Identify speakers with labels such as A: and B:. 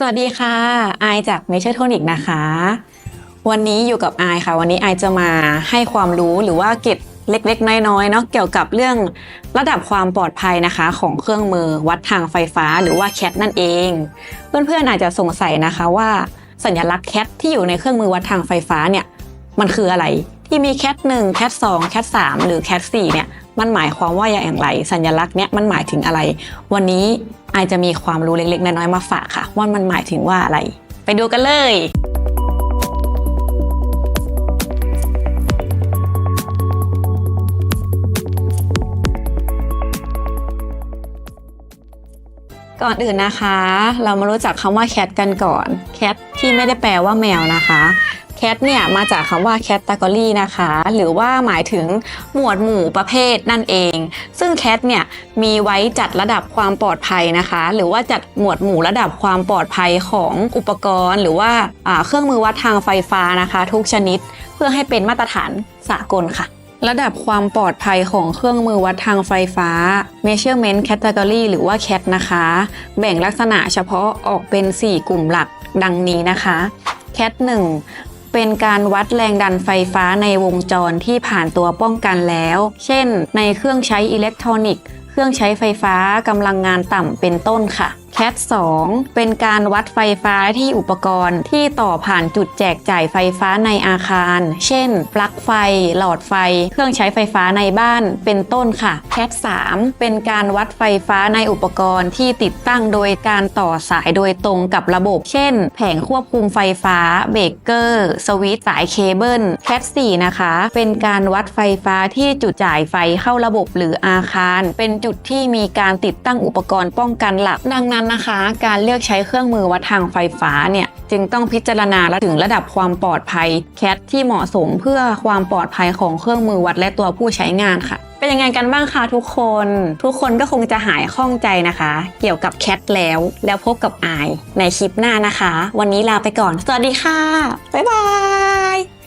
A: สวัสดีค่ะไอายจากเมเชอร์โทนิกนะคะ วันนี้อยู่กับไอายค่ะ วันนี้ไอายจะมาให้ความรู้หรือว่าเก็บเล็กๆ น้อยๆเนาะเกี่ยวกับเรื่องระดับความปลอดภัยนะคะ ของเครื่องมือวัดทางไฟฟ้าหรือว่าแคทนั่นเอง เพื่อนๆอาจจะสงสัยนะคะว่าสัญลักษณ์แคทที่อยู่ในเครื่องมือวัดทางไฟฟ้าเนี่ยมันคืออะไรที่มีแคทหนึ่งแคทสองแคทสามหรือแคทสี่เนี่ยมันหมายความว่าอย่างไร สัญลักษณ์เนี่ยมันหมายถึงอะไร วันนี้ อายจะมีความรู้เล็กๆ น้อยๆมาฝากค่ะ ว่ามันหมายถึงว่าอะไร ไปดูกันเลย ก่อนอื่นนะคะ เรามารู้จักคำว่าแคทกันก่อนแคทที่ไม่ได้แปลว่าแมวนะคะแคทเนี่ยมาจากคำว่าแคตตากรีนะคะ หรือว่าหมายถึงหมวดหมู่ประเภทนั่นเอง ซึ่งแคทเนี่ยมีไว้จัดระดับความปลอดภัยนะคะ หรือว่าจัดหมวดหมู่ระดับความปลอดภัยของอุปกรณ์ หรือว่าอ่าเครื่องมือวัดทางไฟฟ้านะคะ ทุกชนิดเพื่อให้เป็นมาตรฐานสากลค่ะ ระดับความปลอดภัยของเครื่องมือวัดทางไฟฟ้า measurement category หรือว่า CAT นะคะ แบ่งลักษณะเฉพาะออกเป็น 4 กลุ่มหลักดังนี้นะคะ CAT 1เป็นการวัดแรงดันไฟฟ้าในวงจรที่ผ่านตัวป้องกันแล้ว เช่น ในเครื่องใช้อิเล็กทรอนิกส์ เครื่องใช้ไฟฟ้ากำลังงานต่ำเป็นต้นค่ะ CAT 2 เป็นการวัดไฟฟ้าที่อุปกรณ์ที่ต่อผ่านจุดแจกจ่ายไฟฟ้าในอาคาร เช่น ปลั๊กไฟ หลอดไฟ เครื่องใช้ไฟฟ้าในบ้าน เป็นต้นค่ะ CAT 3 เป็นการวัดไฟฟ้าในอุปกรณ์ที่ติดตั้งโดยการต่อสายโดยตรงกับระบบ เช่น แผงควบคุมไฟฟ้า เบรกเกอร์ สวิตช์สายเคเบิล CAT 4 นะคะ เป็นการวัดไฟฟ้าที่จุดจ่ายไฟเข้าระบบหรืออาคาร เป็นจุดที่มีการติดตั้งอุปกรณ์ป้องกันหลัก ดังนั้นนะคะ การเลือกใช้เครื่องมือวัดทางไฟฟ้าเนี่ยจึงต้องพิจารณาและถึงระดับความปลอดภัยแคทที่เหมาะสมเพื่อความปลอดภัยของเครื่องมือวัดและตัวผู้ใช้งานค่ะ เป็นยังไงกันบ้างคะทุกคน ทุกคนก็คงจะหายข้องใจนะคะ เกี่ยวกับแคทแล้ว แล้วพบกับอายในคลิปหน้านะคะ วันนี้ลาไปก่อน สวัสดีค่ะ บ๊ายบาย